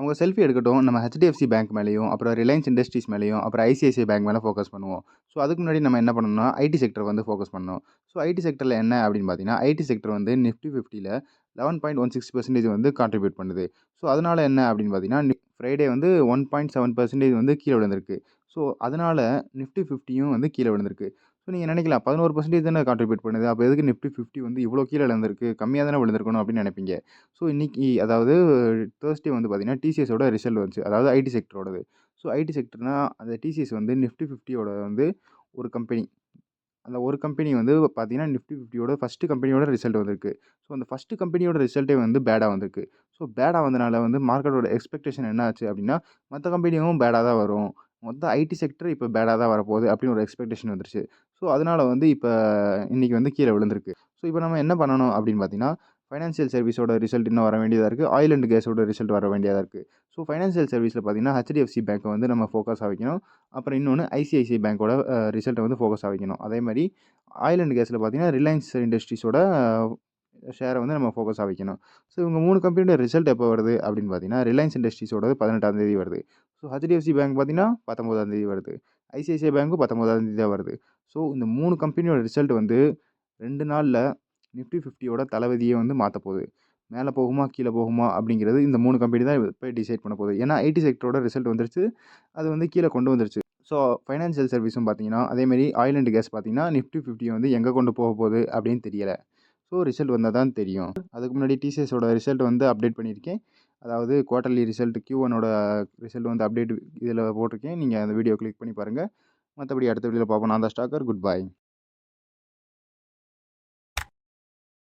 அவங்க செல்ஃபி எடுக்கட்டும் நம்ம ஹெச்டிஎஃப்சி பேங்க் மேலேயும் அப்புறம் ரிலையன்ஸ் இண்டஸ்ட்ரீஸ் மேலேயும் அப்புறம் ஐசிஐசிஐ பேங்க் மேலே ஃபோக்கஸ் பண்ணுவோம். ஸோ அதுக்கு முன்னாடி நம்ம என்ன பண்ணணும்னா ஐடி செக்டர் வந்து ஃபோக்கஸ் பண்ணணும். ஸோ ஐடி செக்டரில் என்ன அப்படின்னு பார்த்தீங்கன்னா ஐடி செக்டர் வந்து நிஃப்டி ஃபிஃப்டியில் eleven point one six percentage வந்து கான்ட்ரிபியூட் பண்ணுது. ஸோ அதனால் என்ன அப்படின்னு பார்த்தீங்கன்னா ஃப்ரைடே வந்து ஒன் பாயிண்ட் செவன் பர்சன்டேஜ் வந்து கீழே விழுந்திருக்கு. ஸோ அதனால் நிஃப்டி ஃபிஃப்டியும் வந்து கீழே விழுந்திருக்கு. ஸோ நீங்கள் நினைக்கலாம் பதினோரு பர்சன்டேஜ் தானே கான்ட்ரிபியூட் பண்ணுது. அப்போ எதுக்கு நிஃப்டி ஃபிஃப்டி வந்து இவ்வளோ கீழே விழுந்திருக்கு? கம்மியாக தானே விழுந்திருக்கணும் அப்படின்னு நினைப்பீங்க. ஸோ இன்றைக்கி அதாவது தேர்ஸ்டே வந்து பார்த்திங்கன்னா டிசிஎஸோட ரிசல்ட் வந்துச்சு. அதாவது ஐடி செக்டரோடது ஸோ ஐடி செக்டர்னால் அந்த டிசிஎஸ் வந்து நிஃப்டி ஃபிஃப்டியோட வந்து ஒரு கம்பெனி அந்த ஒரு கம்பெனி வந்து பார்த்தீங்கன்னா நிஃப்டி ஃபிஃப்டியோட ஃபஸ்ட்டு கம்பெனியோட ரிசல்ட் வந்திருக்கு. ஸோ அந்த ஃபஸ்ட்டு கம்பெனியோட ரிசல்ட்டே வந்து பேடாக வந்திருக்கு. ஸோ பேடாக வந்தனால வந்து மார்க்கெட்டோட எக்ஸ்பெக்டேஷன் என்ன ஆச்சு அப்படின்னா மற்ற கம்பெனியும் பேடாக தான் வரும். மொத்த ஐடி செக்டர் இப்போ பேடாக தான் வரப்போகுது அப்படின்னு ஒரு எக்ஸ்பெக்டேஷன் வந்துருச்சு. ஸோ அதனால் வந்து இப்போ இன்றைக்கி வந்து கீழே விழுந்திருக்கு. ஸோ இப்போ நம்ம என்ன பண்ணணும் அப்படின்னு பார்த்தீங்கன்னா ஃபைனான்சியல் சர்வீஸோட ரிசல்ட் இன்னும் வர வேண்டியதாக இருக்குது ஆயில் அண்ட் கேஸோட ரிசல்ட் வர வேண்டியதாக இருக்குது ஸோ ஃபைனான்சியல் சர்வீஸில் பார்த்தீங்கன்னா ஹெச்டிஎஃப்சி பேங்க்கை வந்து நம்ம ஃபோக்கஸ் வைக்கணும். அப்புறம் இன்னொன்று ஐசிஐசிஐ பேங்க்கோட ரிசல்ட்டை வந்து ஃபோக்கஸ் வைக்கணும். அதே மாதிரி ஆயில் அண்ட் கேஸில் பார்த்தீங்கன்னா ரிலையன்ஸ் இண்டஸ்ட்ரீஸோட ஷேரை வந்து நம்ம ஃபோக்கஸாக வைக்கணும். ஸோ இவங்க மூணு கம்பெனியோட ரிசல்ட் எப்போ வருது அப்படின்னு பார்த்தீங்கன்னா ரிலையன்ஸ் இண்டஸ்ட்ரீஸோட பதினெட்டாம் தேதி வருது. ஸோ ஹெச்டிஎஃப்சி பேங்க் பார்த்தீங்கன்னா பத்தொம்போதாம் தேதி வருது. ஐசிஐசிஐ பேங்க்கும் பத்தொம்போதாம் தேதி தான் வருது. ஸோ இந்த மூணு கம்பெனியோட ரிசல்ட் வந்து ரெண்டு நாளில் நிஃப்டி ஃபிஃப்டியோட தளபதியை வந்து மாற்ற போகுது. மேலே போகுமா கீழே போகுமா அப்படிங்கிறது இந்த மூணு கம்பெனி தான் போய் டிசைட் பண்ண போகுது. ஏன்னா ஐடி செக்டரோட ரிசல்ட் வந்துருச்சு. அது வந்து கீழே கொண்டு வந்துருச்சு. ஸோ ஃபைனான்சியல் சர்வீஸும் பார்த்தீங்கன்னா அதேமாரி ஆயில் அண்ட் கேஸ் பார்த்தீங்கன்னா நிஃப்டி ஃபிஃப்டியை வந்து எங்கே கொண்டு போக போகுது அப்படின்னு தெரியலை. ஸோ ரிசல்ட் வந்தால் தான் தெரியும். அதுக்கு முன்னாடி டிசிஎஸோட ரிசல்ட் வந்து அப்டேட் பண்ணியிருக்கேன். அதாவது குவார்ட்டர்லி ரிசல்ட் கியூ ஒனோட ரிசல்ட் வந்து அப்டேட் இதில் போட்டிருக்கேன். நீங்கள் அந்த வீடியோ கிளிக் பண்ணி பாருங்கள் மற்றபடி அடுத்த வீடியோவில் பார்ப்போம். நான் தான் ஸ்டாக்கர் குட் பாய்